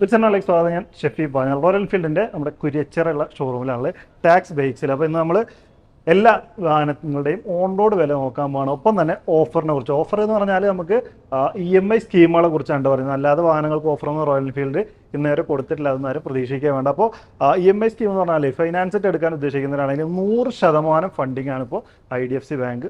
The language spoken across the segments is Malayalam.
വിൽസണിലേക്ക് സ്വാഗതം. ഞാൻ ഷെഫി പറഞ്ഞ റോയൽ എൻഫീൽഡിന്റെ നമ്മുടെ കുര്യച്ചിറയുള്ള ഷോറൂമിലാണ് ടാക്സ് ബൈക്സിൽ അപ്പോൾ ഇന്ന് നമ്മൾ എല്ലാ വാഹനങ്ങളുടെയും ഓൺ റോഡ് വില നോക്കാൻ പോകണം ഒപ്പം തന്നെ ഓഫറിനെ കുറിച്ച്. ഓഫർ എന്ന് പറഞ്ഞാൽ നമുക്ക് ഇ എം ഐ സ്കീമുകളെ കുറിച്ചാണ് പറയുന്നത്. അല്ലാതെ വാഹനങ്ങൾക്ക് ഓഫർ എന്ന് റോയൽ എൻഫീൽഡ് ഇന്ന് വരെ കൊടുത്തിട്ടില്ല അതൊന്നും ആരും പ്രതീക്ഷിക്കാൻ വേണ്ട. അപ്പോൾ ഇ എം ഐ സ്കീം എന്ന് പറഞ്ഞാൽ ഫൈനാൻസ് എടുക്കാൻ ഉദ്ദേശിക്കുന്നവരാണെങ്കിൽ നൂറ് ശതമാനം ഫണ്ടിങ് ആണ് ഇപ്പോൾ I D F C bank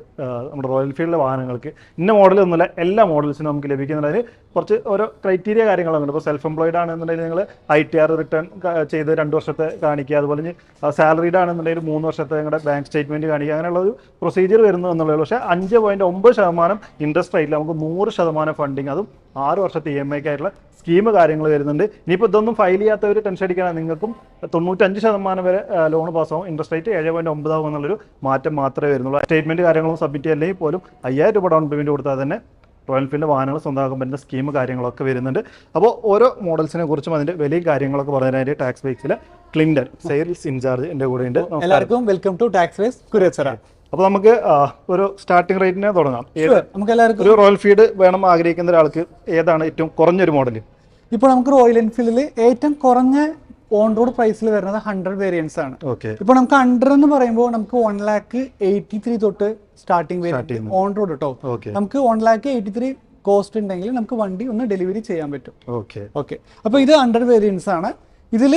നമ്മുടെ റോയൽ ഫീൽഡിലെ വാഹനങ്ങൾക്ക്. ഇന്ന മോഡൽ ഒന്നുമില്ല. എല്ലാ മോഡൽസിനും നമുക്ക് ലഭിക്കുന്നതിന് കുറച്ച് ഓരോ ക്രൈറ്റീരിയ കാര്യങ്ങളൊക്കെ ഉണ്ട്. ഇപ്പോൾ സെൽഫ് എംപ്ലോയിഡ് ആണെന്നുണ്ടെങ്കിൽ നിങ്ങൾ ഐ ടി ആർ റിട്ടേൺ ചെയ്ത് രണ്ട് വർഷത്തെ കാണിക്കുക. അതുപോലെ സാലറീഡ് ആണെന്നുണ്ടെങ്കിൽ മൂന്ന് വർഷത്തെ നിങ്ങളുടെ ബാങ്ക് സ്റ്റേറ്റ്മെന്റ് കാണിക്കുക. അങ്ങനെയുള്ള ഒരു പ്രൊസീജിയർ വരുന്നു എന്നുള്ളൂ പക്ഷേ അഞ്ച് പോയിന്റ് ഒമ്പത് ശതമാനം ഇൻട്രസ്റ്റ് റേറ്റിൽ നമുക്ക് നൂറ് ശതമാനം ഫണ്ടിങ് അതും ആറ് വർഷത്തെ ഇ എം ഐക്കായിട്ടുള്ള സ്കീം കാര്യങ്ങൾ വരുന്നുണ്ട്. ഇനിയിപ്പോൾ ഇതൊന്നും ഫയൽ ചെയ്യാത്തവർ ടെൻഷൻ അടിക്കണം നിങ്ങൾക്കും തൊണ്ണൂറ്റഞ്ച് ശതമാനം വരെ ലോൺ പാസ്സാവും ഇൻട്രസ്റ്റ് റേറ്റ് ഏഴ് പോയിന്റ് ഒമ്പതാവും എന്നുള്ളൊരു മാറ്റം മാത്രമേ വരുന്നുള്ളൂ. സ്റ്റേറ്റ്മെന്റ് കാര്യങ്ങളും സബ്മിറ്റ് ചെയ്യല്ലെങ്കിൽ പോലും അയ്യായിരം രൂപ ഡൗൺ പേയ്മെന്റ് കൊടുത്താൽ തന്നെ റോയൽ എൻഫീൽഡ് വാഹനങ്ങൾ സ്വന്തമാക്കാൻ പറ്റുന്ന സ്കീം കാര്യങ്ങളൊക്കെ വരുന്നുണ്ട്. അപ്പോൾ ഓരോ മോഡൽസിനെ കുറിച്ചും അതിന്റെ വലിയ കാര്യങ്ങളൊക്കെ പറഞ്ഞതിനായിട്ട് ടാക്സ് ബേസിലെ ക്ലിൻഡർ സെയിൽസ് ഇൻചാർജ് എന്റെ കൂടെ ഉണ്ട് എല്ലാവർക്കും വെൽക്കം ടു ടാക്സ് ബേസ് കുരച്ചറ അപ്പോൾ നമുക്ക് ഒരു സ്റ്റാർട്ടിംഗ് റേറ്റിനെ തുടങ്ങാം. നമുക്ക് എല്ലാവർക്കും ഒരു റോയൽ ഫീൽഡ് വേണം ആഗ്രഹിക്കുന്ന ഒരാൾക്ക് ഏതാണ് ഏറ്റവും കുറഞ്ഞൊരു മോഡൽ ഇപ്പോൾ നമുക്ക് റോയൽ എൻഫീൽഡിൽ ഏറ്റവും കുറഞ്ഞ ഓൺ റോഡ് പ്രൈസിൽ വരുന്നത് ഹൺഡ്രഡ് വേരിയൻസ് ആണ്. ഓക്കെ ഇപ്പോൾ നമുക്ക് ഹൺഡ്രഡ് എന്ന് പറയുമ്പോൾ നമുക്ക് വൺ ലാക്ക് എയ്റ്റി ത്രീ തൊട്ട് സ്റ്റാർട്ടിംഗ് ഓൺ റോഡ് കേട്ടോ നമുക്ക് one lakh eighty three cost ഉണ്ടെങ്കിൽ നമുക്ക് വണ്ടി ഒന്ന് ഡെലിവറി ചെയ്യാൻ പറ്റും. ഓക്കെ ഓക്കെ അപ്പോൾ ഇത് ഹൺഡ്രഡ് വേരിയൻസ് ആണ്. ഇതിൽ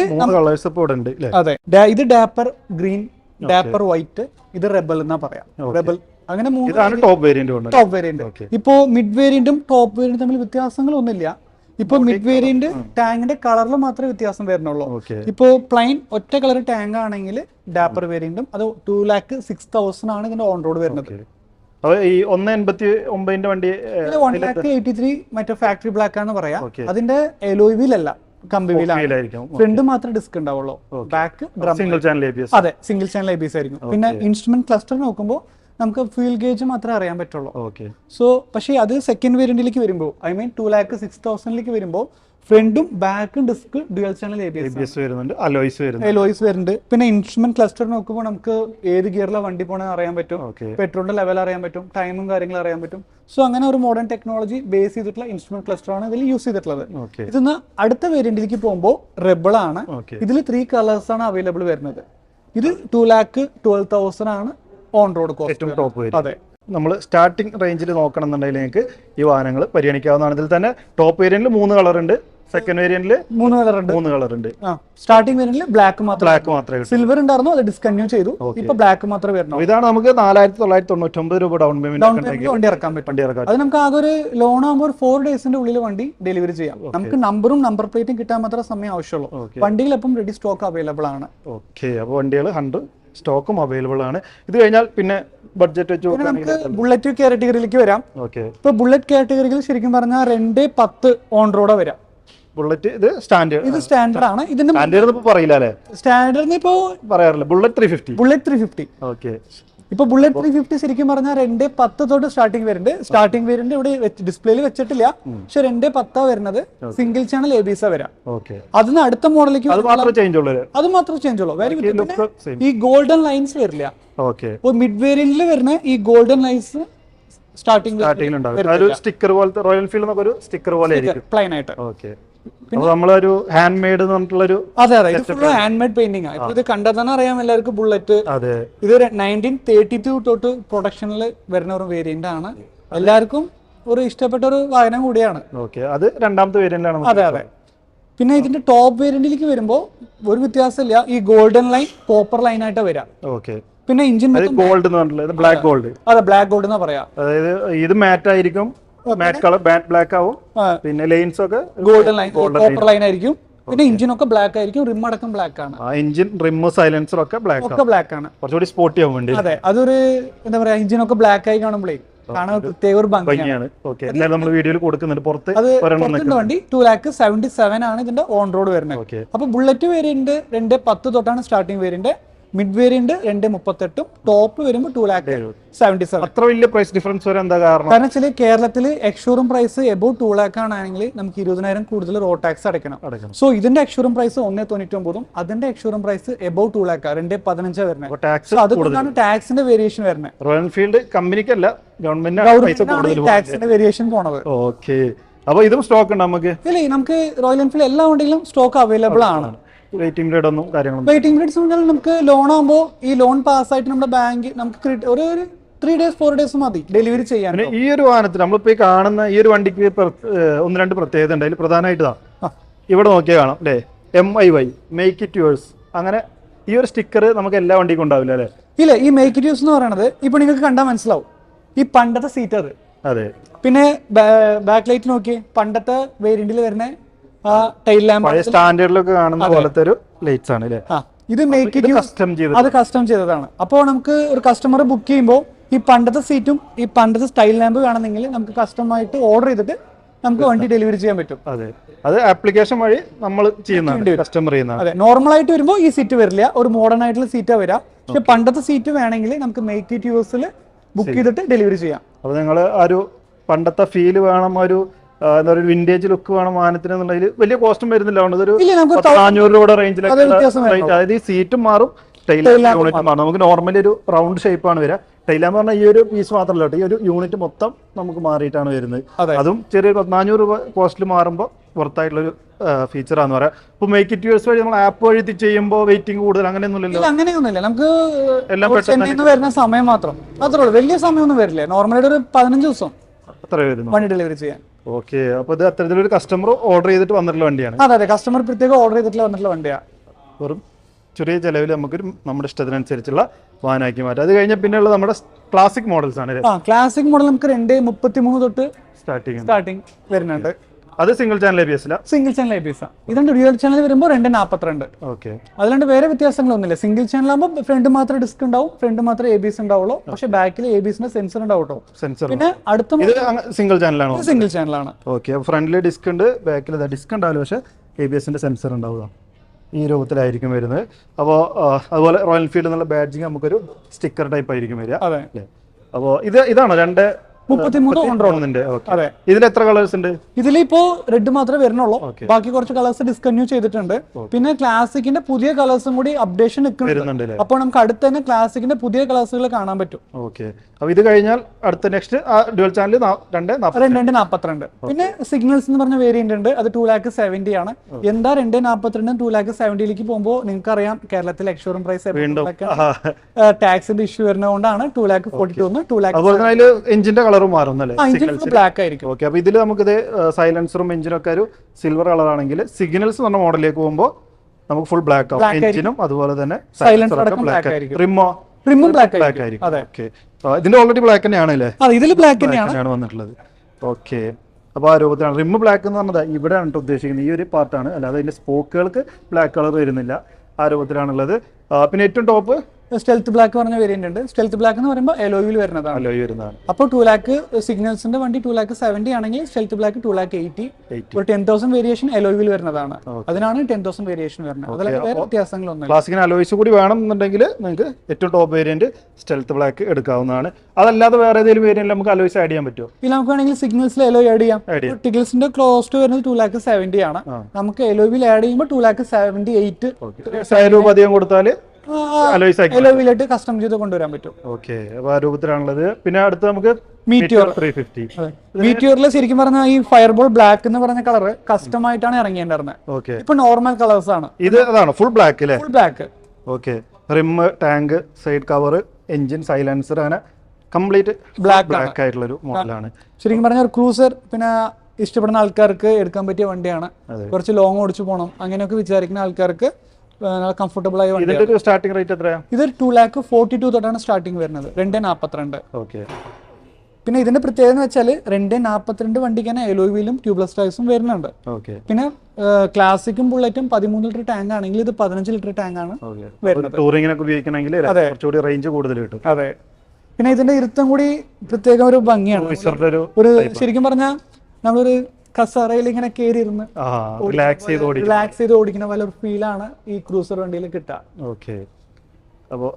അതെ. ഇത് ഡാപ്പർ ഗ്രീൻ ഡാപ്പർ വൈറ്റ് ഇത് റെബൽ എന്നാ പറയാം. റെബൽ അങ്ങനെ മൂന്ന് ടോപ്പ് വേരിയന്റ് ടോപ്പ് വേരിയന്റ് ഇപ്പോ മിഡ് വേരിയന്റും ടോപ്പ് വേരിയന്റും തമ്മിൽ വ്യത്യാസങ്ങളൊന്നുമില്ല. ഇപ്പൊ മിഡ് വേരിയന്റ് ടാങ്കിന്റെ കളറിൽ മാത്രമേ വ്യത്യാസം വരുന്നുള്ളൂ. ഇപ്പോ പ്ലെയിൻ ഒറ്റ കളർ ടാങ്ക് ആണെങ്കിൽ ഡാപ്പർ വേരിയന്റും അത് ടു ലാക്ക് സിക്സ് തൗസൻഡ് ആണ് ഇതിന്റെ ഓൺ റോഡ് വരുന്നത്. ഈ ഒന്ന് എൺപത്തി ഒമ്പതിന്റെ വണ്ടി വൺ ലാക്ക് എയ്റ്റി ത്രീ മറ്റേ ഫാക്ടറി ബ്ലാക്ക് ആണ് പറയാ. അതിന്റെ അല്ല. കമ്പി വീലാണ് ഫീലായിരിക്കും ഫ്രണ്ട് മാത്രമേ ഡിസ്ക് ഉണ്ടാവുള്ളൂ. ബാക്ക് സിംഗിൾ ചാനൽ അതെ single channel I B S ആയിരിക്കും. പിന്നെ ഇൻസ്ട്രുമെന്റ് ക്ലസ്റ്റർ നോക്കുമ്പോൾ നമുക്ക് ഫ്യൂൽ ഗേജ് മാത്രമേ അറിയാൻ പറ്റുള്ളൂ. സോ പക്ഷേ അത് സെക്കൻഡ് വേരിയന്റിലേക്ക് വരുമ്പോൾ I mean two lakh six തൗസൻഡിലേക്ക് വരുമ്പോൾ ഫ്രണ്ടും ബാക്കും disc dual channel A B S വരുന്നുണ്ട് അലോയ്സ് വരുന്നുണ്ട്. എലോയ്സ് വരുന്നുണ്ട്. പിന്നെ ഇൻസ്ട്രുമെന്റ് ക്ലസ്റ്റർ നോക്കുമ്പോൾ നമുക്ക് ഏത് ഗിയറിലാണ് വണ്ടി പോകണമെന്ന് അറിയാൻ പറ്റും. പെട്രോളിന്റെ ലെവൽ അറിയാൻ പറ്റും ടൈമും കാര്യങ്ങളും അറിയാൻ പറ്റും. സോ അങ്ങനെ ഒരു മോഡേൺ ടെക്നോളജി ബേസ് ചെയ്തിട്ടുള്ള ഇൻസ്ട്രുമെന്റ് ക്ലസ്റ്റർ ആണ് ഇതിൽ യൂസ് ചെയ്തിട്ടുള്ളത്. ഇതിന്ന് അടുത്ത വേരിയന്റിലേക്ക് പോകുമ്പോൾ റെബിൾ ആണ്. ഇതിൽ ത്രീ കളേഴ്സ് ആണ് അവൈലബിൾ വരുന്നത്. ഇത് ടു ലാക്ക് ട്വൽവ് തൗസൻഡ് ആണ് ഓൺ റോഡ് കോസ്റ്റ് ഏറ്റവും ടോപ്പ് അതെ. നമ്മൾ സ്റ്റാർട്ടിംഗ് റേഞ്ചിൽ നോക്കണം എന്നുണ്ടെങ്കിൽ നിങ്ങൾക്ക് ഈ വാഹനങ്ങൾ പരിഗണിക്കാവുന്നതാണ്. ഇതിൽ തന്നെ ടോപ്പ് വേരിയന്റിൽ മൂന്ന് കളർ ഉണ്ട്. സെക്കൻഡ് വേരിയന്റിൽ മൂന്ന് കളർ ഉണ്ട്. മൂന്ന് കളർ ഉണ്ട്. സ്റ്റാർട്ടിംഗ് വേരിയന്റിൽ ബ്ലാക്ക് മാത്രം ബ്ലാക്ക് മാത്രമേ സിൽവർ ഉണ്ടായിരുന്നു അത് ഡിസ്കന്യൂ ചെയ്തു. ഇപ്പൊ ബ്ലാക്ക് മാത്രമേ വരണം ഇതാണ് നമുക്ക് നാലായിരത്തി തൊള്ളായിരത്തി തൊണ്ണൂറ്റൊമ്പത് രൂപ ഡൗൺ പേയ്മെന്റ് ഡൗൺ പേയ്മെന്റ് വണ്ടി ഇറക്കാൻ പറ്റും. വണ്ടി ഇറക്കാം അത് നമുക്ക് ആകെ ഒരു ലോൺ ആകുമ്പോൾ ഒരു ഫോർ ഡേയ്സിന്റെ ഉള്ളിൽ വണ്ടി ഡെലിവറി ചെയ്യാം. നമുക്ക് നമ്പറും നമ്പർ പ്ലേറ്റും കിട്ടാൻ മാത്രമേ സമയം ആവശ്യമുള്ളൂ. വണ്ടികൾ എപ്പം റെഡി സ്റ്റോക്ക് അവൈലബിൾ ആണ്. ഓക്കെ അപ്പോൾ വണ്ടികൾ ഹൺഡ്രഡ് സ്റ്റോക്കും അവൈലബിൾ ആണ്. ഇത് കഴിഞ്ഞാൽ പിന്നെ ബഡ്ജറ്റ് വെച്ച് നമുക്ക് ബുള്ളറ്റ് കാറ്റഗറിയിലേക്ക് വരാം. ഓക്കെ ഇപ്പൊ ബുള്ളറ്റ് കാറ്റഗറിയിൽ ശരിക്കും പറഞ്ഞാൽ രണ്ട് പത്ത് ഓൺ റോഡ് വരാം. ബുള്ളറ്റ് ഇത് സ്റ്റാൻഡേർഡ് ഇത് സ്റ്റാൻഡേർഡ് ആണ്. ഇതിന്റെ സ്റ്റാൻഡേർഡ് ഇപ്പോൾ പറയില്ല അല്ലേ? സ്റ്റാൻഡേർഡ് ഇപ്പോ പറയാറില്ല. Bullet three fifty bullet three fifty okay ഇപ്പൊ ബുള്ളറ്റ് ത്രീ ഫിഫ്റ്റി ശരിക്കും പറഞ്ഞാൽ രണ്ട് പത്ത് തൊട്ട് സ്റ്റാർട്ടിംഗ് വരുന്നുണ്ട്. സ്റ്റാർട്ടിംഗ് വേരിയന്റ് ഇവിടെ ഡിസ്പ്ലേയിൽ വെച്ചിട്ടില്ല. പക്ഷെ രണ്ട് പത്താ വരുന്നത്. സിംഗിൾ ചാനൽ എ ബിസ വരാം. അതിന് അടുത്ത മോഡലിലേക്ക് അത് മാത്രമേ ചേഞ്ച് ഉള്ളൂ അത് മാത്രമേ ചേഞ്ച് ഉള്ളൂ. വേറെ ഈ ഗോൾഡൻ ലൈൻസ് വരില്ല. ഓക്കെ ഇപ്പൊ മിഡ് വേരിയന്റിൽ വരുന്ന ഈ ഗോൾഡൻ ലൈൻസ് സ്റ്റാർട്ടിംഗ് സ്റ്റാർട്ടിംഗിൽ ഉണ്ടാവും. സ്റ്റിക്കർ പോലത്തെ റോയൽ ഫീൽഡ് ഒരു സ്റ്റിക്കർ പോലെ ആയിരിക്കും. പ്ലെയിൻ ആയിട്ട്. ഓക്കെ നമ്മളൊരു ഹാൻഡ് മെയ്ഡ് പറഞ്ഞിട്ടുള്ളൊരു അതെ അതെ. ഇത് ഫുൾ ഹാൻഡ് മെയ്ഡ് പെയിന്റിംഗ് ആണ് ഇപ്പൊ ഇത് കണ്ടാൽ തന്നെ അറിയാം എല്ലാവർക്കും ബുള്ളറ്റ് ഇത് നയന്റീൻ തേർട്ടി ടു തൊട്ട് പ്രൊഡക്ഷനിൽ വരുന്ന ഒരു വേരിയന്റ് ആണ്. എല്ലാവർക്കും ഒരു ഇഷ്ടപ്പെട്ട ഒരു വാഹനം കൂടിയാണ്. അത് രണ്ടാമത്തെ വേരിയന്റിലാണ് അതെ അതെ. പിന്നെ ഇതിന്റെ ടോപ്പ് വേരിയന്റിലേക്ക് വരുമ്പോൾ ഒരു വ്യത്യാസമില്ല. ഈ ഗോൾഡൻ ലൈൻ കോപ്പർ ലൈൻ ആയിട്ട് വരാം. ഓക്കെ പിന്നെ ഇഞ്ചിൻ ഗോൾഡ് ബ്ലാക്ക് ഗോൾഡ് അതെ. ബ്ലാക്ക് ഗോൾഡ് എന്നാ പറയാ. അതായത് ഇത് മാറ്റ് ആയിരിക്കും. മാറ്റ് കളർ മാറ്റ് ബ്ലാക്ക് ആവും. പിന്നെ ലൈൻസ് ഒക്കെ ഗോൾഡൻ ലൈൻ കോപ്പർ ലൈൻ ആയിരിക്കും. പിന്നെ എഞ്ചിൻ ഒക്കെ ബ്ലാക്ക് ആയിരിക്കും റിം അടക്കം ബ്ലാക്ക് ആണ്. എഞ്ചിൻ റിം സൈലൻസർ ഒക്കെ ബ്ലാക്ക് ഒക്കെ ബ്ലാക്ക് ആണ്. കുറച്ചുകൂടി സ്പോർട്ടി ആവും വേണ്ടി അതെ അതൊരു എന്താ പറയാ എഞ്ചിൻ ഒക്കെ ബ്ലാക്ക് ആയി കാണുമ്പോഴേ കാണാൻ പ്രത്യേക ഒരു ഭംഗിയാണ്. നമ്മൾ വീഡിയോയിൽ കൊടുക്കുന്നുണ്ട്. പുറത്ത് പുറത്തുണ്ട് വണ്ടി. ടു ലാക്ക് സെവന്റി സെവൻ ആണ് ഇതിന്റെ ഓൺ റോഡ് വരുന്നത്. അപ്പൊ ബുള്ളറ്റ് വേരിയന്റ് രണ്ട് പത്ത് തൊട്ടാണ് സ്റ്റാർട്ടിംഗ് വേരിയന്റ് മിഡ് വേരിയന്റ് രണ്ട് മുപ്പത്തെട്ടും ടോപ്പ് വരുമ്പോൾ ടു ലാക്ക് സെവന്റി സെവൻ അത്ര വലിയ പ്രൈസ് ഡിഫറൻസ് വരെ എന്താ കാരണം? കാരണം വെച്ചാൽ കേരളത്തിൽ ex showroom price above two lakh ആണെങ്കിൽ നമുക്ക് ഇരുപതിനായിരം കൂടുതൽ റോഡ് ടാക്സ് അടയ്ക്കണം. അടയ്ക്കണം. സോ ഇതിന്റെ എക്സ്ഷോറും പ്രൈസ് ഒന്നേ തൊണ്ണൂറ്റി ഒമ്പതും അതിന്റെ ex showroom price above two lakh രണ്ട് പതിനഞ്ചാണ് വരുന്നത് അതുകൊണ്ടാണ് ടാക്സിന്റെ വേരിയേഷൻ വരുന്നത് റോയൽ ഫീൽഡ് കമ്പനിക്കല്ല ഗവൺമെന്റ് ടാക്സിന്റെ വേരിയേഷൻ പോണത്. ഓക്കെ അപ്പൊ ഇതും സ്റ്റോക്ക് ഉണ്ട് നമുക്ക്? ഇല്ലേ നമുക്ക് റോയൽ എൻഫീൽഡ് എല്ലാ വണ്ടിയിലും സ്റ്റോക്ക് അവൈലബിൾ ആണ്. വെയിറ്റിംഗ് പീരീഡ് ഒന്നും കാര്യങ്ങളും വെയിറ്റിംഗ് പീരീഡ്സ് പറഞ്ഞാൽ നമുക്ക് ലോൺ ആകുമ്പോൾ ഈ ലോൺ പാസ്സായിട്ട് നമ്മുടെ ബാങ്ക് നമുക്ക് ഒരു ഒരു ത്രീ ഡേയ്സ് ഫോർ ഡേയ്സ് മതി ഡെലിവറി ചെയ്യാൻ. പിന്നെ ഈ ഒരു വാഹനത്തിൽ നമ്മളിപ്പോൾ ഈ കാണുന്ന ഈ ഒരു വണ്ടിക്ക് ഒന്ന് രണ്ട് പ്രത്യേകത ഉണ്ട്. അതിൽ പ്രധാനമായിട്ട് ഇതാ. ആ. ഇവിടെ നോക്കിയാൽ കാണാം അല്ലേ? M I Y make it yours അങ്ങനെ ഈ ഒരു സ്റ്റിക്കർ നമുക്ക് എല്ലാ വണ്ടിക്കും ഉണ്ടാവില്ല അല്ലേ? ഇല്ല ഈ മേക്ക് ഇറ്റ് യൂസ് എന്ന് പറയുന്നത് ഇപ്പൊ നിങ്ങൾക്ക് കണ്ടാൽ മനസ്സിലാവും. ഈ പണ്ടത്തെ സീറ്റ് അത്. അതെ. പിന്നെ ബാക്ക് ലൈറ്റ് നോക്കി പണ്ടത്തെ വേരിയന്റിൽ വരുന്ന ആ ടൈൽ ലാമ്പ് സ്റ്റാൻഡേർഡിലൊക്കെ കാണുന്ന പോലത്തെ ഒരു ലൈറ്റ്സ് ആണ് അല്ലേ? ഇത് മേക്ക് ഇത് ഇറ്റ് യൂസ് കസ്റ്റം ചെയ്ത് അത് കസ്റ്റം ചെയ്തതാണ്. അപ്പോൾ നമുക്ക് ഒരു കസ്റ്റമർ ബുക്ക് ചെയ്യുമ്പോൾ ഈ പണ്ടത്തെ സീറ്റും ഈ പണ്ടത്തെ സ്റ്റൈൽ ലാമ്പ് വേണമെങ്കിൽ നമുക്ക് കസ്റ്റമായിട്ട് ഓർഡർ ചെയ്തിട്ട് നമുക്ക് വണ്ടി ഡെലിവറി ചെയ്യാൻ പറ്റും. അതെ. അത് ആപ്ലിക്കേഷൻ വഴി നമ്മൾ കസ്റ്റമർ അതെ. നോർമൽ ആയിട്ട് വരുമ്പോൾ ഈ സീറ്റ് വരില്ല. ഒരു മോഡേൺ ആയിട്ടുള്ള സീറ്റാ വരിക. പക്ഷെ പണ്ടത്തെ സീറ്റ് വേണമെങ്കിൽ നമുക്ക് മേക്ക് ഇറ്റ് യൂസിൽ ബുക്ക് ചെയ്തിട്ട് ഡെലിവറി ചെയ്യാം. അപ്പോൾ നിങ്ങൾ ആ ഒരു പണ്ടത്തെ ഫീൽ വേണം ഒരു എന്താ പറയുക വിന്റേജ് ലുക്ക് വേണം വാഹനത്തിന് എന്നുള്ളതിൽ വലിയ കോസ്റ്റും വരുന്നില്ല. അതുകൊണ്ട് ഇല്ല നാനൂറ് രൂപയുടെ റേഞ്ചിൽ റേഞ്ചിലൊക്കെ അതായത് ഈ സീറ്റും മാറും യൂണിറ്റ് മാറും. നമുക്ക് നോർമലി ഒരു റൗണ്ട് ഷേപ്പാണ് വരിക. എന്ന് പറഞ്ഞാൽ ഈ ഒരു പീസ് മാത്രമല്ല കേട്ടോ. ഈ ഒരു യൂണിറ്റ് മൊത്തം നമുക്ക് മാറിയിട്ടാണ് വരുന്നത്. അതും. ചെറിയ പത്ത് നാനൂറ് രൂപ കോസ്റ്റിൽ മാറുമ്പോൾ പുറത്തായിട്ടുള്ളൊരു ഫീച്ചറാന്ന് പറയാം. ഇപ്പൊ മേക്ക് ഇറ്റ് യൂസ് വഴി നമ്മൾ ആപ്പ് വഴി ചെയ്യുമ്പോൾ വെയിറ്റിംഗ് കൂടുതൽ അങ്ങനെയൊന്നുമില്ലല്ലോ? ഇല്ല അങ്ങനെയൊന്നുമില്ല. നമുക്ക് എല്ലാം ഒരു വരുന്ന സമയം മാത്രം. അത്രേ ഉള്ളൂ. വലിയ സമയമൊന്നും വരില്ല. നോർമലായിട്ട് ഒരു പതിനഞ്ച് ദിവസം അത്രേ വരുന്നു വണ്ടി ഡെലിവറി ചെയ്യാൻ. ഓക്കെ. അപ്പോൾ ഇത് അത്തരത്തിലൊരു കസ്റ്റമർ ഓർഡർ ചെയ്തിട്ട് വന്നിട്ടുള്ള വണ്ടിയാണ്. അതെ അതെ. കസ്റ്റമർ പ്രത്യേകം ഓർഡർ ചെയ്തിട്ടുള്ള വന്നിട്ടുള്ള വണ്ടിയാണ് വെറും ചെറിയ ചിലവിൽ നമുക്കൊരു നമ്മുടെ ഇഷ്ടത്തിനനുസരിച്ചുള്ള വാഹനമാക്കി മാറ്റാം. അത് കഴിഞ്ഞാൽ പിന്നെയുള്ളത് നമ്മുടെ ക്ലാസിക് മോഡൽസ് ആണ് ക്ലാസിക് മോഡൽ നമുക്ക് രണ്ട് മുപ്പത്തി മൂന്ന് തൊട്ട് സ്റ്റാർട്ടിങ് സ്റ്റാർട്ടിങ് വരുന്നുണ്ട്. അത് single channel A B S single channel I P S ഇതുണ്ട് ഡ്യൂൽ ചാനൽ വരുമ്പോൾ രണ്ട് നാൽപ്പത്തിരണ്ട് ഓക്കെ അതിലാണ്ട് വേറെ വ്യത്യാസങ്ങളൊന്നുമില്ല. സിംഗിൾ ചാനൽ ആകുമ്പോൾ ഫ്രണ്ട് മാത്രം ഡിസ്ക് ഉണ്ടാവും ഫ്രണ്ട് മാത്രം എ ബി എസ് ഉണ്ടാവുള്ളൂ. പക്ഷെ ബാക്കിൽ എ ബി എസിന്റെ സെൻസർ ഉണ്ടാവും കേട്ടോ സെൻസർ പിന്നെ അടുത്ത സിംഗിൾ ചാനലാണ് സിംഗിൾ ചാനലാണ് ഓക്കെ ഫ്രണ്ടിൽ ഡിസ്ക് ഉണ്ട് ബാക്കിൽ ഡിസ്ക് ഉണ്ടാവില്ല. പക്ഷേ എ ബി എസിന്റെ സെൻസർ ഉണ്ടാവുക ഈ രൂപത്തിലായിരിക്കും വരുന്നത്. അപ്പോൾ അതുപോലെ റോയൽ എൻഫീൽഡ് എന്നുള്ള ബാഡ്ജിങ് നമുക്കൊരു സ്റ്റിക്കർ ടൈപ്പ് ആയിരിക്കും വരിക. അതെ. അപ്പോൾ ഇത് ഇതാണോ രണ്ട് മുപ്പത്തിമൂന്ന് അതെ. ഇതിൽ എത്ര കളേഴ്സ് ഉണ്ട്? ഇതിലിപ്പോ റെഡ് മാത്രമേ വരുന്നുള്ളൂ. ബാക്കി കുറച്ച് കളേഴ്സ് ഡിസ്കന്യൂ ചെയ്തിട്ടുണ്ട്. പിന്നെ ക്ലാസിക്കിന്റെ പുതിയ കളേഴ്സും കൂടി അപ്ഡേഷൻ നിൽക്കുന്നുണ്ട് അപ്പോൾ നമുക്ക് അടുത്ത് തന്നെ ക്ലാസിക്കിന്റെ പുതിയ കളേഴ്സുകൾ കാണാൻ പറ്റും. ഓക്കെ അപ്പോൾ ഇത് കഴിഞ്ഞാൽ അടുത്ത നെക്സ്റ്റ് ഡുവൽ ചാനൽ രണ്ട് രണ്ട് രണ്ട് നാൽപ്പത്തിരണ്ട് പിന്നെ സിഗ്നൽസ് എന്ന് പറഞ്ഞ വേരിയന്റ് ഉണ്ട്. അത് ടു ലാക്ക് സെവന്റി ആണ്. എന്താ രണ്ട് നാൽപ്പത്തിരണ്ടും ടു ലാക്ക് സെവന്റിയിലേക്ക് പോകുമ്പോൾ നിങ്ങൾക്ക് അറിയാം കേരളത്തിൽ എക്സ്ഷോറും പ്രൈസ് ടാക്സിന്റെ issue വരുന്നതുകൊണ്ടാണ് two lakh forty two two lakh എഞ്ചിന്റെ കളറും മാറുന്നല്ലേ സിഗ്നൽസ് ബ്ലാക്ക് ആയിരിക്കും. ഓക്കെ അപ്പോൾ ഇതിൽ നമുക്കിത് സൈലൻസറും എഞ്ചിനും ഒക്കെ ഒരു സിൽവർ കളർ ആണെങ്കിൽ സിഗ്നൽസ് എന്ന് പറഞ്ഞ മോഡലിലേക്ക് പോകുമ്പോൾ നമുക്ക് ഫുൾ ബ്ലാക്ക് ആവും. എഞ്ചിനും അതുപോലെ തന്നെ Silencer ബ്ലാക്ക് ആയിരിക്കും. റിമോ റിമും ബ്ലാക്ക് ബ്ലാക്ക് ആയിരിക്കും. അതെ. ഓക്കെ ഇതിന്റെ ഓൾറെഡി ബ്ലാക്ക് തന്നെയാണ് അല്ലേ? ഇതിൽ ബ്ലാക്ക് തന്നെയാണ്. വന്നിട്ടുള്ളത്. ഓക്കെ അപ്പോൾ ആ രൂപത്തിലാണ്. റിമ്മ് ബ്ലാക്ക് എന്ന് പറഞ്ഞത് ഇവിടെയാണ് കേട്ടോ ഉദ്ദേശിക്കുന്നത്. ഈ ഒരു പാർട്ടാണ് അല്ലാതെ അതിന്റെ സ്പോക്കുകൾക്ക് ബ്ലാക്ക് കളർ വരുന്നില്ല. ആ രൂപത്തിലാണുള്ളത്. പിന്നെ ഏറ്റവും ടോപ്പ് സ്റ്റെൽത്ത് ബ്ലാക്ക് പറഞ്ഞ വേരിയന്റ് ഉണ്ട്. സ്റ്റെൽത്ത് ബ്ലാക്ക് എന്ന് പറയുമ്പോൾ എലോയിൽ വരുന്നതാണ്. അല്ലോ വരുന്നതാണ്. അപ്പോൾ ടു ലാക്ക് സിഗ്നൽസിന്റെ വണ്ടി ടു ലാക്ക് സെവന്റി ആണെങ്കിൽ stealth black two lakh eighty ഒരു ടെൻ തൗസൻഡ് വേരിയേഷൻ എലോയിൽ വരുന്നതാണ്. അതിനാണ് ടെൻ തൗസൻഡ് വേരിയേഷൻ വരുന്നത്. വേറെ വ്യത്യാസങ്ങളൊന്നും ക്ലാസിക്കിന് അലോയിസ് കൂടി വേണം എന്നുണ്ടെങ്കിൽ നിങ്ങൾക്ക് ഏറ്റവും ടോപ്പ് വേരിയന്റ് സ്റ്റെൽത്ത് ബ്ലാക്ക് എടുക്കാവുന്നതാണ്. അതല്ലാതെ വേറെ ഏതെങ്കിലും വേരിയന്റ് നമുക്ക് അലോയിസ് ആഡ് ചെയ്യാൻ പറ്റുമോ? ഇല്ല നമുക്ക് വേണമെങ്കിൽ സിഗ്നൽസിൽ എലോയ് ആഡ് ചെയ്യാം. ടിഗിൾസിന്റെ ക്ലോസ്റ്റ് വരുന്നത് ടു ലാക്ക് സെവന്റി ആണ്. നമുക്ക് എലോയിൽ ആഡ് ചെയ്യുമ്പോൾ ടു ലാക്ക് സെവന്റി എയ്റ്റ് രൂപ അധികം കൊടുത്താൽ എലോവിലായിട്ട് കസ്റ്റം ചെയ്ത് കൊണ്ടുവരാൻ പറ്റും. ഓക്കെ ആ രൂപത്തിലാണുള്ളത്. പിന്നെ അടുത്ത് നമുക്ക് മീറ്റിയോർ ത്രീ ഫിഫ്റ്റി മീറ്റിയോറിൽ ശരിക്കും പറഞ്ഞാൽ ഈ ഫയർബോൾ ബ്ലാക്ക് എന്ന് പറഞ്ഞ കളർ കസ്റ്റം ആയിട്ടാണ് ഇറങ്ങിയിട്ടുണ്ടായിരുന്നത് ഓക്കെ. ഇപ്പൊ നോർമൽ കളേഴ്സ് ആണ്. ഇത് അതാണ് ഫുൾ ബ്ലാക്ക് അല്ലേ full black okay. Rim tank side cover engine silencer അങ്ങനെ കംപ്ലീറ്റ് ബ്ലാക്ക് ബ്ലാക്ക് ആയിട്ടുള്ള ഒരു മോഡലാണ് ശരിക്കും പറഞ്ഞാൽ ഒരു ക്രൂസർ പിന്നെ ഇഷ്ടപ്പെടുന്ന ആൾക്കാർക്ക് എടുക്കാൻ പറ്റിയ വണ്ടിയാണ്. കുറച്ച് ലോങ് ഓടിച്ചു പോകണം അങ്ങനെയൊക്കെ വിചാരിക്കുന്ന ആൾക്കാർക്ക് കംഫർട്ടബിൾ ആയി സ്റ്റാർട്ടിംഗ് റേറ്റ് ഇത് ടു ലാക്ക് ഫോർട്ടി ടു തൊട്ടാണ് സ്റ്റാർട്ടിങ് വരുന്നത്. രണ്ട് നാൽപ്പത്തിരണ്ട് ഓക്കെ പിന്നെ ഇതിന്റെ പ്രത്യേകത എന്ന് വെച്ചാൽ രണ്ട് നാൽപ്പത്തിരണ്ട് വണ്ടിക്ക് തന്നെ എലോയ് വീലും ട്യൂബ്ലെസ് ടയർസും വരുന്നുണ്ട്. ഓക്കെ പിന്നെ ക്ലാസിക്കും ബുള്ളറ്റും പതിമൂന്ന് ലിറ്റർ ടാങ്ക് ആണെങ്കിൽ ഇത് പതിനഞ്ച് ലിറ്റർ ടാങ്ക് ആണ് ടൂറിംഗിനൊക്കെ വരുന്നത്. ടൂറിങ്ങിനൊക്കെ ഉപയോഗിക്കണമെങ്കിൽ അതെ. കുറച്ചുകൂടി റേഞ്ച് കൂടുതൽ കിട്ടും. അതെ. പിന്നെ ഇതിന്റെ ഇരുത്തം കൂടി പ്രത്യേകം ഒരു ഭംഗിയാണ്. ഒരു ശരിക്കും പറഞ്ഞാൽ നമ്മളൊരു കസറയിൽ ഇങ്ങനെ കയറിയിരുന്ന് റിലാക്സ് ചെയ്ത് റിലാക്സ് ചെയ്ത് ഓടിക്കുന്ന പോലെ ഒരു ഫീലാണ് ഈ ക്രൂസർ വണ്ടിയിൽ കിട്ടുക. ഓക്കെ അപ്പോൾ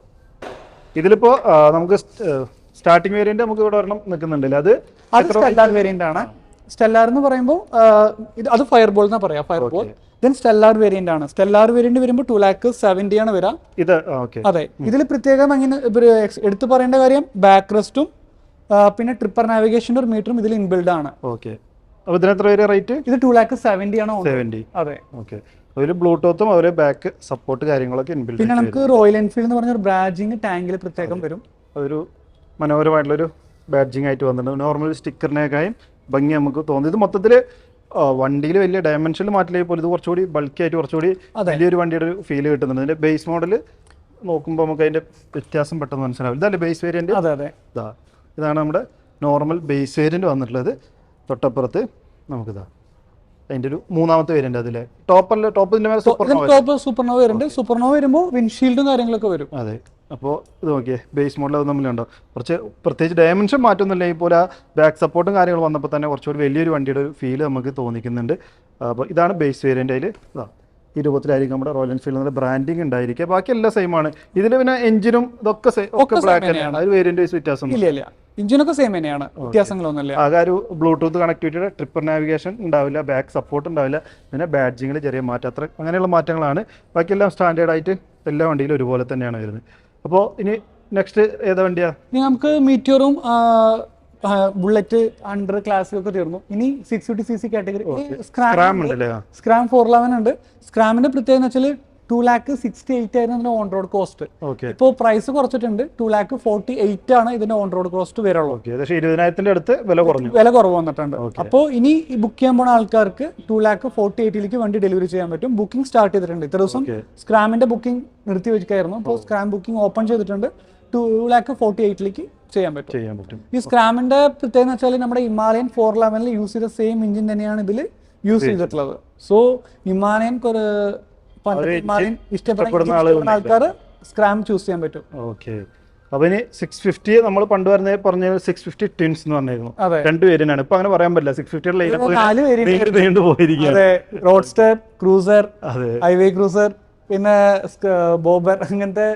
ഇതിലിപ്പോ നമുക്ക് സ്റ്റാർട്ടിംഗ് വേരിയന്റ് നമുക്ക് ഇവിടെ ഒരെണ്ണം നിൽക്കുന്നുണ്ടല്ലേ? അത് അത് സ്റ്റെല്ലാർ വേരിയന്റ് ആണ്? സ്റ്റെല്ലാർ എന്ന് പറയുമ്പോൾ ഇത് അത് ഫയർബോൾ എന്നാ പറയാ ഫയർബോൾ ദെൻ സ്റ്റെല്ലാർ വേരിയന്റ് ആണ്. സ്റ്റെല്ലാർ വേരിയന്റ് വരുമ്പോൾ ടു ലാക്ക് സെവന്റി ആണ് വരാം ഇത് അതെ. ഇതിൽ പ്രത്യേകം അങ്ങനെ എടുത്തു പറയേണ്ട കാര്യം ബാക്ക് റെസ്റ്റും പിന്നെ ട്രിപ്പർ നാവിഗേഷന്റെ ഒരു മീറ്ററും ഇതിൽ ഇൻബിൽഡ് ആണ്. ഓക്കെ അപ്പോൾ ഇതിന് വരെ റേറ്റ് ഇത് ടു ലാക്ക് സെവന്റി ആണ് സെവന്റി അതെ. ഓക്കെ അതിൽ ബ്ലൂടൂത്തും അവരെ ബാക്ക് സപ്പോർട്ട് കാര്യങ്ങളൊക്കെ ഇൻബിൽഡ് പിന്നെ നമുക്ക് റോയൽ എൻഫീൽഡ് എന്ന് പറഞ്ഞ ഒരു ബ്രാജിങ് ടാങ്കിൽ പ്രത്യേകം വരും. അതൊരു മനോഹരമായിട്ടുള്ളൊരു ബാഡ്ജിങ് ആയിട്ട് വന്നിട്ടുണ്ട്. നോർമൽ സ്റ്റിക്കറിനേക്കായും ഭംഗി നമുക്ക് തോന്നി. ഇത് മൊത്തത്തിൽ വണ്ടിയിൽ വലിയ ഡയമെൻഷനിൽ മാറ്റില്ലെങ്കിൽ പോലും ഇത് കുറച്ചുകൂടി ബൾക്കി ആയിട്ട് കുറച്ചുകൂടി. വലിയൊരു വണ്ടിയുടെ ഒരു ഫീൽ കിട്ടുന്നുണ്ട്. ഇതിന്റെ ബേസ് മോഡൽ നോക്കുമ്പോൾ നമുക്ക് അതിന്റെ വ്യത്യാസം പെട്ടെന്ന് മനസ്സിലാവില്ല. ഇതല്ലേ ബേസ് വേരിയന്റ് അതെ അതെ. ഇതാ ഇതാണ് നമ്മുടെ നോർമൽ ബേസ് വേരിയന്റ് വന്നിട്ടുള്ളത്. തൊട്ടപ്പുറത്ത് നമുക്കിതാ. അതിന്റെ ഒരു മൂന്നാമത്തെ വേരിയന്റ് അതിലെ. ടോപ്പറിലെ ടോപ്പിന്റെ മേലെ ടോപ്പ് സൂപ്പർനോവ വരുന്നുണ്ട് സൂപ്പർനോവ വരുമ്പോൾ വിൻഷീൽഡും കാര്യങ്ങളൊക്കെ വരും. അതെ. അപ്പോൾ ഇത് നോക്കിയേ ബേസ് മോഡൽ അത് തമ്മിലുണ്ടോ. കുറച്ച് പ്രത്യേകിച്ച് ഡയമെൻഷൻ മാറ്റൊന്നുമില്ല ഇപ്പോൾ ആ ബാക്ക് സപ്പോർട്ടും കാര്യങ്ങളും വന്നപ്പോൾ തന്നെ കുറച്ചുകൂടി വലിയൊരു വണ്ടിയുടെ ഒരു ഫീൽ നമുക്ക് തോന്നിക്കുന്നുണ്ട്. അപ്പോൾ ഇതാണ് ബേസ് വേരിയന്റ് അതിൽ ഇതാ. ഈ രൂപത്തിലായിരിക്കും നമ്മുടെ റോയൽ എൻഫീൽഡ് ബ്രാൻഡിങ് ഉണ്ടായിരിക്കുക. ബാക്കി എല്ലാം സെയിം ആണ്. ഇതിൽ പിന്നെ എഞ്ചിനും ഇതൊക്കെ ഒക്കെ ബ്ലാക്ക് തന്നെയാണ്. അത് വേരിയന്റ് വൈസ് വ്യത്യാസം ഇല്ല ഇല്ല. ഇഞ്ചിനൊക്കെ സെയിം തന്നെയാണ്. വ്യത്യാസങ്ങളൊന്നുമില്ല. ആകെ ഒരു ബ്ലൂടൂത്ത് കണക്ടിവിറ്റിയുടെ ട്രിപ്പർ നാവിഗേഷൻ ഉണ്ടാവില്ല ബാക്ക് സപ്പോർട്ട് ഉണ്ടാവില്ല പിന്നെ ബാഡ്ജിങ്ങിൽ ചെറിയ മാറ്റം അത്ര അങ്ങനെയുള്ള മാറ്റങ്ങളാണ്. ബാക്കിയെല്ലാം സ്റ്റാൻഡേർഡ് ആയിട്ട് എല്ലാ വണ്ടിയിലും ഒരുപോലെ തന്നെയാണ് വരുന്നത്. അപ്പോൾ ഇനി നെക്സ്റ്റ് ഏതാ വണ്ടിയാ? നമുക്ക് മീറ്റിയറും ബുള്ളറ്റ് അണ്ടർ ക്ലാസ്സിലൊക്കെ തീർന്നു. ഇനി six fifty C C category scram scram four eleven ഉണ്ട്. സ്ക്രാമിന്റെ പ്രത്യേകത എന്ന് വെച്ചാൽ ടു ലാക്ക് സിക്സ്റ്റി എയ്റ്റ് ആയിരുന്നു ഇതിന്റെ ഓൺ റോഡ് കോസ്റ്റ് ഓക്കെ ഇപ്പോൾ പ്രൈസ് കുറച്ചിട്ടുണ്ട്. ടു ലാക്ക് ഫോർട്ടി എയ്റ്റ് ആണ് ഇതിന്റെ ഓൺ റോഡ് കോസ്റ്റ് വരുള്ളൂ. ഇരുപതിനായിരത്തിന്റെ അടുത്ത് വില കുറഞ്ഞു. വില കുറവ് വന്നിട്ടുണ്ട്. അപ്പോൾ ഇനി ബുക്ക് ചെയ്യാൻ പോണ ആൾക്കാർക്ക് ടു ലാക്ക് ഫോർട്ടി എയ്റ്റിലേക്ക് വണ്ടി ഡെലിവറി ചെയ്യാൻ പറ്റും. ബുക്കിംഗ് സ്റ്റാർട്ട് ചെയ്തിട്ടുണ്ട്. ഇത്ര ദിവസം സ്ക്രാമിന്റെ ബുക്കിംഗ് നിർത്തി വെച്ചിട്ടായിരുന്നു. അപ്പോൾ സ്ക്രാം ബുക്കിംഗ് ഓപ്പൺ ചെയ്തിട്ടുണ്ട്. ടു ലാക്ക് ഫോർട്ടി എയ്റ്റിലേക്ക് ചെയ്യാൻ പറ്റും. ചെയ്യാൻ പറ്റും. ഈ സ്ക്രാമിന്റെ പ്രത്യേകത വെച്ചാൽ നമ്മുടെ ഹിമാലയൻ ഫോർ ലെവനിൽ യൂസ് ചെയ്ത സെയിം എഞ്ചിൻ തന്നെയാണ് ഇതിൽ യൂസ് ചെയ്തിട്ടുള്ളത്. സോ ഹിമാലയൻ ഹിമാലയൻ ഇഷ്ടപ്പെടുന്ന. ആൾക്കാർ സ്ക്രാം ചൂസ് ചെയ്യാൻ പറ്റും. ഓക്കെ അപ്പൊ ഇനി സിക്സ് ഫിഫ്റ്റി നമ്മൾ പണ്ട് പറഞ്ഞ പറഞ്ഞ സിക്സ് ഫിഫ്റ്റി ടിൻസ് എന്ന് പറഞ്ഞിരുന്നു. രണ്ട് പേരിനാണ്. ഇപ്പൊ അങ്ങനെ പറയാൻ പറ്റില്ല. സിക്സ് ഫിഫ്റ്റിയുടെ അതെ. റോഡ്സ്റ്റർ ക്രൂസർ ഹൈവേ ക്രൂസർ പിന്നെ ബോബർ അങ്ങനത്തെ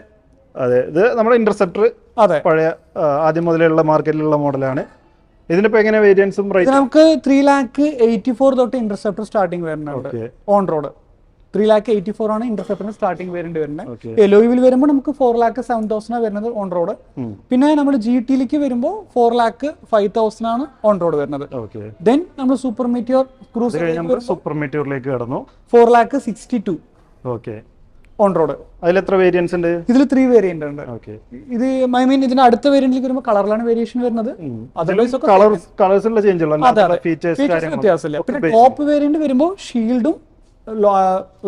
അതെ. ഇത് നമ്മുടെ ഇന്റർസെപ്റ്റർ അതെ. പഴയ ആദ്യം മുതലുള്ള മാർക്കറ്റിലുള്ള മോഡലാണ്. ഇതിനിപ്പോ എങ്ങനെ വേരിയൻസും റേറ്റ് നമുക്ക് ത്രീ ലാക്ക് എയ്റ്റി ഫോർ തൊട്ട് ഇന്റർസെപ്റ്റർ സ്റ്റാർട്ടിംഗ് വരുന്നുണ്ട് on road three lakh eighty four ആണ് ഇന്റർസെപ്റ്ററിന് സ്റ്റാർട്ടിംഗ് വേരിയന്റ് വരുന്നത്. എലോയിൽ വരുമ്പോൾ നമുക്ക് ഫോർ ലാക്ക് സെവൻ തൗസൻഡ് വരുന്നത് ഓൺ റോഡ് പിന്നെ നമ്മൾ ജി ടിയിലേക്ക് വരുമ്പോൾ ഫോർ ലാക്ക് ഫൈവ് തൗസൻഡ് ആണ് ഓൺ റോഡ് വരുന്നത്. ദെൻ നമ്മൾ സൂപ്പർ മീറ്റിയോർ ക്രൂസ് സൂപ്പർ മീറ്റിയോറിലേക്ക് കടന്നു four lakh sixty two okay on road അതിൽ എത്ര വേരിയൻസ് ഉണ്ട്? ഇതിൽ ത്രീ വേരിയന്റ് ഉണ്ട്. ഓക്കെ ഇത് ഐ മീൻ ഇതിന്റെ അടുത്ത വേരിയന്റിലേക്ക് വരുമ്പോൾ കളറിലാണ് വേരിയേഷൻ വരുന്നത്. അതർവൈസ് കളേഴ്സ് കളേഴ്സിലുള്ള ചേഞ്ച് ഫീച്ചേഴ്സ് വ്യത്യാസമില്ല. പിന്നെ ടോപ്പ് വേരിയന്റ് വരുമ്പോൾ ഷീൽഡും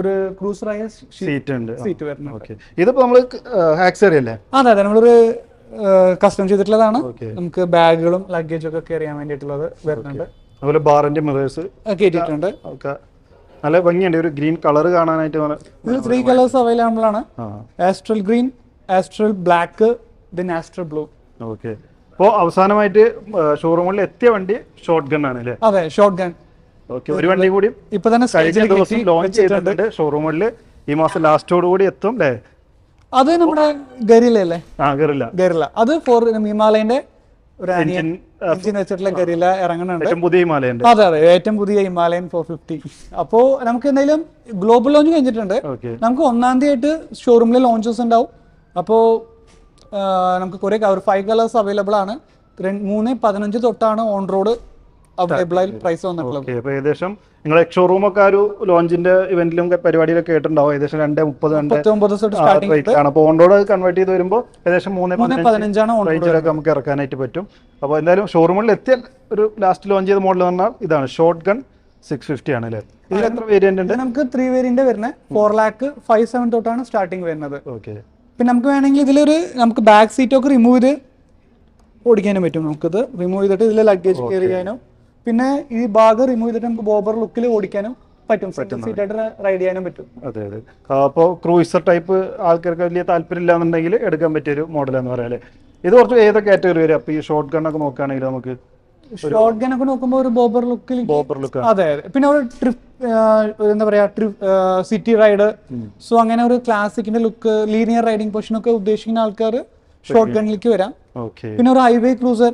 ഒരു ക്രൂസറായ സീറ്റ് ഉണ്ട്. സീറ്റ് വരുന്നത് ഇതിപ്പോ നമ്മൾ ആക്സറി അല്ലേ? അതെ അതെ. നമ്മളൊരു കസ്റ്റം ചെയ്തിട്ടുള്ളതാണ്. നമുക്ക് ബാഗുകളും ലഗേജും ഒക്കെ കയറിയാൻ വേണ്ടിയിട്ടുള്ളത് വരുന്നുണ്ട്. അതുപോലെ ബാറിന്റെ മിറേഴ്സ് ഒക്കെ നല്ല ഭംഗിയുണ്ട്. ഒരു ഗ്രീൻ കളർ കാണാനായിട്ട് ഇതിൽ ത്രീ കളേഴ്സ് അവൈലബിൾ ആണ്. Astral green astral black then astral blue okay അപ്പോൾ അവസാനമായിട്ട് ഷോറൂമിൽ എത്തിയ വണ്ടി ഷോർട്ട് ഗൺ ആണ് അല്ലേ? അതെ ഷോർട്ട് ഗൺ ഓക്കെ ഒരു വണ്ടി കൂടി ഇപ്പൊ തന്നെ കഴിഞ്ഞ ദിവസം ലോഞ്ച് ചെയ്തിട്ടുണ്ട് ഷോറൂമിൽ ഈ മാസം ലാസ്റ്റോട് കൂടി എത്തും അല്ലേ? അത് നമ്മുടെ ഗരിലല്ലേ ആ കയറില്ല ഗരില അത് ഫോർ ഹിമാലയന്റെ ഒരു എഞ്ചിൻ വെച്ചിട്ടുള്ള ഗരില ഇറങ്ങുന്നുണ്ട് ഏറ്റവും പുതിയ ഹിമാലയൻ അതെ അതെ ഏറ്റവും പുതിയ ഹിമാലയൻ ഫോർ ഫിഫ്റ്റി അപ്പോൾ നമുക്ക് എന്തായാലും ഗ്ലോബൽ ലോഞ്ച് കഴിഞ്ഞിട്ടുണ്ട്. നമുക്ക് ഒന്നാം തീയതി ആയിട്ട് ഷോറൂമിൽ ലോഞ്ചസ് ഉണ്ടാവും. അപ്പോ നമുക്ക് കുറേ ഒരു ഫൈവ് കളേഴ്സ് അവൈലബിൾ ആണ്. മൂന്ന് പതിനഞ്ച് തൊട്ടാണ് ഓൺ റോഡ് അവൈലബിൾ ആയി പ്രൈസ് വന്നിട്ടുള്ളത്. അപ്പോൾ ഏകദേശം നിങ്ങൾ ഷോറൂം ഒക്കെ ഒരു ലോഞ്ചിന്റെ ഇവന്റിലും പരിപാടിയിലൊക്കെ കേട്ടിട്ടുണ്ടാവും. ഏകദേശം രണ്ട് മുപ്പത് റേറ്റ് ആണ്. അപ്പോൾ ഓൺറോഡ് കൺവേർട്ട് ചെയ്ത് വരുമ്പോൾ ഏകദേശം മൂന്ന് പതിനഞ്ചാണ് ഓൺറോഡിലൊക്കെ റേഞ്ചിലൊക്കെ നമുക്ക് ഇറക്കാനായിട്ട് പറ്റും. അപ്പോൾ എന്തായാലും ഷോറൂമിൽ എത്തിയ ഒരു ലാസ്റ്റ് ലോഞ്ച് ചെയ്ത മോഡൽ പറഞ്ഞാൽ ഇതാണ്. ഷോർട്ട് ഗൺ സിക്സ് ഫിഫ്റ്റി ആണ് അല്ലേ? ഇതിൽ എത്ര വേരിയന്റ് ഉണ്ട്? നമുക്ക് ത്രീ വേരിയന്റ് വരുന്നത്. ഫോർ ലാക്ക് ഫൈവ് സെവൻ തൊട്ടാണ് സ്റ്റാർട്ടിങ് വരുന്നത്. ഓക്കെ പിന്നെ നമുക്ക് വേണമെങ്കിൽ ഇതിലൊരു നമുക്ക് ബാക്ക് സീറ്റ് ഒക്കെ റിമൂവ് ചെയ്ത് ഓടിക്കാനും പറ്റും. നമുക്കിത് റിമൂവ് ചെയ്തിട്ട് ഇതിൽ ലഗേജ് കയറി ചെയ്യാനും പിന്നെ ഈ ഭാഗം റിമൂവ് ചെയ്തിട്ട് നമുക്ക് ബോബർ ലുക്കിൽ ഓടിക്കാനും പറ്റും. സീറ്റായിട്ട് സീറ്റ് റൈഡ് ചെയ്യാനും പറ്റും. അതെ അതെ. അപ്പോൾ ക്രൂയിസർ ടൈപ്പ് ആൾക്കാർക്ക് വലിയ താല്പര്യം ഇല്ലാന്നുണ്ടെങ്കിൽ എടുക്കാൻ പറ്റിയ ഒരു മോഡൽ എന്ന് പറയാം അല്ലേ? ഇത് കുറച്ച് ഏതൊക്കെ കാറ്റഗറി വരും? അപ്പോൾ ഈ ഷോർട്ട് ഗൺ ഒക്കെ നോക്കുകയാണെങ്കിൽ നമുക്ക് ഷോർട്ട് ഗൺ ഒക്കെ നോക്കുമ്പോൾ ഒരു ബോബർ ലുക്കിൽ ബോബർ ലുക്ക് അതെ അതെ. പിന്നെ ഒരു ട്രിപ്പ് എന്താ പറയാ ട്രിപ്പ് സിറ്റി റൈഡ് സോ അങ്ങനെ ഒരു ക്ലാസിക്കിന്റെ ലുക്ക് ലീനിയർ റൈഡിംഗ് പൊസിഷൻ ഒക്കെ ഉദ്ദേശിക്കുന്ന ആൾക്കാർ ഷോർട്ട് ഗണ്ണിലേക്ക് വരാം. പിന്നെ ഒരു ഹൈവേ ക്രൂസർ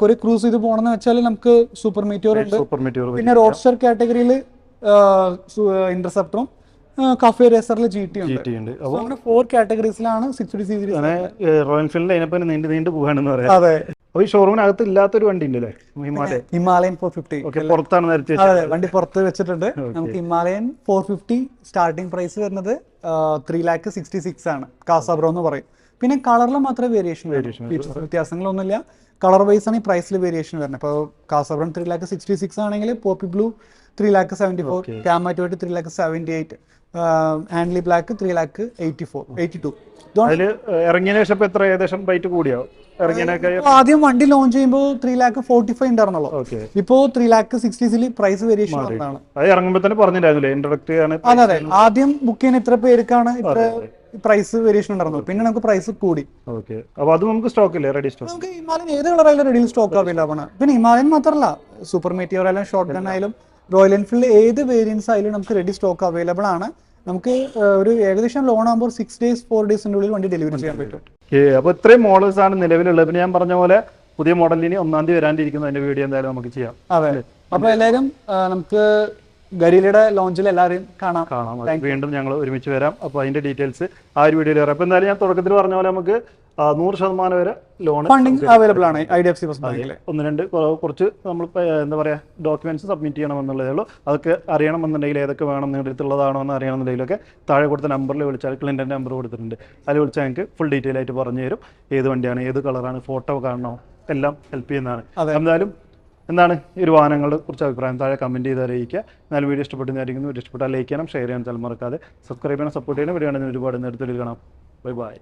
കുറെ ക്രൂസ് ചെയ്ത് പോകണമെന്ന് വെച്ചാൽ നമുക്ക് സൂപ്പർ മീറ്റിയോർ ഉണ്ട്. പിന്നെ റോഡ് പിന്നെ റോഡ്സ്റ്റർ കാറ്റഗറിയിൽ ഇന്റർസെപ്റ്ററും കഫേ റേസറിൽ ജി ടി ഉണ്ട്. അങ്ങനെ ഫോർ കാറ്റഗറീസിലാണ് സിക്സ് ഡി സീരീസ് റോയൽ എൻഫീൽഡിന്റെ അതിനപ്പം നീണ്ടു നീണ്ടു പോകാണെന്ന് പറയാം. അതെ. അപ്പോൾ ഈ ഷോറൂമിനകത്ത് ഇല്ലാത്തൊരു വണ്ടി ഉണ്ടല്ലേ? ഹിമാലയൻ. ഹിമാലയൻ ഫോർ ഫിഫ്റ്റി പുറത്താണ് നിരത്തി അതെ വണ്ടി പുറത്ത് വെച്ചിട്ടുണ്ട്. നമുക്ക് Himalayan four fifty starting price വരുന്നത് ത്രീ ലാക്ക് സിക്സ്റ്റി സിക്സ് ആണ്. കാസാബ്രോ എന്ന് പറയും. പിന്നെ കളറിൽ മാത്രമേ വേരിയേഷൻ വ്യത്യാസങ്ങളൊന്നുമില്ല. കളർ വൈസ് ആണ് ഈ പ്രൈസിൽ വേരിയേഷൻ വരുന്നത്. ഇപ്പോൾ കാസർഗോഡ് ത്രീ ലാക്ക് സിക്സ്റ്റി സിക്സ് ആണെങ്കിൽ poppy blue three lakh seventy four ക്യാമാറ്റോയിട്ട് three lakh seventy eight ആൻഡ്ലി black three lakh eighty four eighty two ഇറങ്ങിയ ശേഷം എത്ര ഏകദേശം റേറ്റ് ഇറങ്ങിയതിനൊക്കെ ആദ്യം വണ്ടി ലോഞ്ച് ചെയ്യുമ്പോൾ ത്രീ ലാക്ക് ഫോർട്ടി ഫൈവ് ഉണ്ടായിരുന്നല്ലോ ഇപ്പോ ത്രീ ലാക്ക് സിക്സ്റ്റീസിൽ പ്രൈസ് വേരിയേഷൻ ഇറങ്ങുമ്പോൾ തന്നെ ആണ് അതെ അതെ. ആദ്യം ബുക്ക് ചെയ്യുന്ന ഇത്ര പേർക്കാണ് ഇത്ര പ്രൈസ് വേരിയേഷൻ ഉണ്ടായിരുന്നു. പിന്നെ നമുക്ക് പ്രൈസ് കൂടി. ഓക്കെ അപ്പോൾ അത് നമുക്ക് സ്റ്റോക്ക് ഇല്ലേ? റെഡി സ്റ്റോക്ക് നമുക്ക് ഹിമാലയൻ ഏത് കളറായാലും റെഡിയിൽ സ്റ്റോക്ക് അവൈലബിൾ ആണ്. പിന്നെ ഹിമാലയൻ മാത്രമല്ല സൂപ്പർ മീറ്റിയർ ആയാലും ഷോർട്ട് ഗൺ ആയാലും റോയൽ എൻഫീൽഡ് ഏത് വേരിയൻസ് ആയാലും നമുക്ക് റെഡി സ്റ്റോക്ക് അവൈലബിൾ ആണ്. നമുക്ക് ഒരു ഏകദേശം ലോൺ ആകുമ്പോൾ സിക്സ് ഡേയ്സ് ഫോർ ഡേയ്സിന്റെ ഉള്ളിൽ വണ്ടി ഡെലിവറി ചെയ്യാൻ പറ്റും. അപ്പൊ അപ്പോൾ ഇത്രയും മോഡൽസ് ആണ് നിലവിലുള്ളത്. പിന്നെ ഞാൻ പറഞ്ഞ പോലെ പുതിയ മോഡലിന് ഒന്നാം തീയതി വരാണ്ടിരിക്കുന്നു. അതിന്റെ വീഡിയോ എന്തായാലും നമുക്ക് ചെയ്യാം. അതെ. അപ്പൊ എല്ലാവരും നമുക്ക് ഗരീലയുടെ ലോഞ്ചിൽ എല്ലാവരും കാണാം. കാണാം. വീണ്ടും ഞങ്ങൾ ഒരുമിച്ച് വരാം. അപ്പോൾ അതിന്റെ ഡീറ്റെയിൽസ് ആ ഒരു വീഡിയോയിൽ വരാം. അപ്പോൾ എന്തായാലും ഞാൻ തുടക്കത്തിൽ പറഞ്ഞ പോലെ നമുക്ക് നൂറ് ശതമാനം വരെ ലോൺ ഫണ്ടിങ് അവൈലബിൾ ആണ് I D F C first ബാങ്കിൽ ഒന്ന് രണ്ട് കുറച്ച് നമ്മൾ എന്താ പറയുക ഡോക്യുമെന്റ്സ് സബ്മിറ്റ് ചെയ്യണം എന്നുള്ളതേ ഉള്ളൂ. അതൊക്കെ അറിയണമെന്നുണ്ടെങ്കിൽ ഏതൊക്കെ വേണം നിങ്ങളുടെ അടുത്തുള്ളതാണോ എന്ന് അറിയണമെന്നുണ്ടെങ്കിലൊക്കെ താഴെ കൊടുത്ത നമ്പറിൽ വിളിച്ചാൽ ക്ലിന്റെ നമ്പർ കൊടുത്തിട്ടുണ്ട്. അതിൽ വിളിച്ചാൽ ഞങ്ങൾക്ക് ഫുൾ ഡീറ്റെയിൽ ആയിട്ട് പറഞ്ഞു തരും. ഏത് വണ്ടിയാണ് ഏത് കളറാണ് ഫോട്ടോ കാണണോ എല്ലാം ഹെൽപ്പ് ചെയ്യുന്നതാണ്. എന്തായാലും എന്താണ് ഈ ഒരു വാഹനങ്ങളെ കുറിച്ച് അഭിപ്രായം? താഴെ കമന്റ് ചെയ്ത് അറിയിക്കുക. എന്നാലും വീഡിയോ ഇഷ്ടപ്പെട്ടെന്നായിരിക്കുന്നു വീഡിയോ ഇഷ്ടപ്പെട്ടാൽ ലൈക്ക് ചെയ്യണം ഷെയർ ചെയ്യാൻ തലമുറക്കാതെ മറക്കാതെ സബ്സ്ക്രൈബ് ചെയ്യണം സപ്പോർട്ട് ചെയ്യണം. വീഡിയോ ആണെങ്കിൽ ഒരുപാട് നേരത്തിൽ കാണാം. Bye bye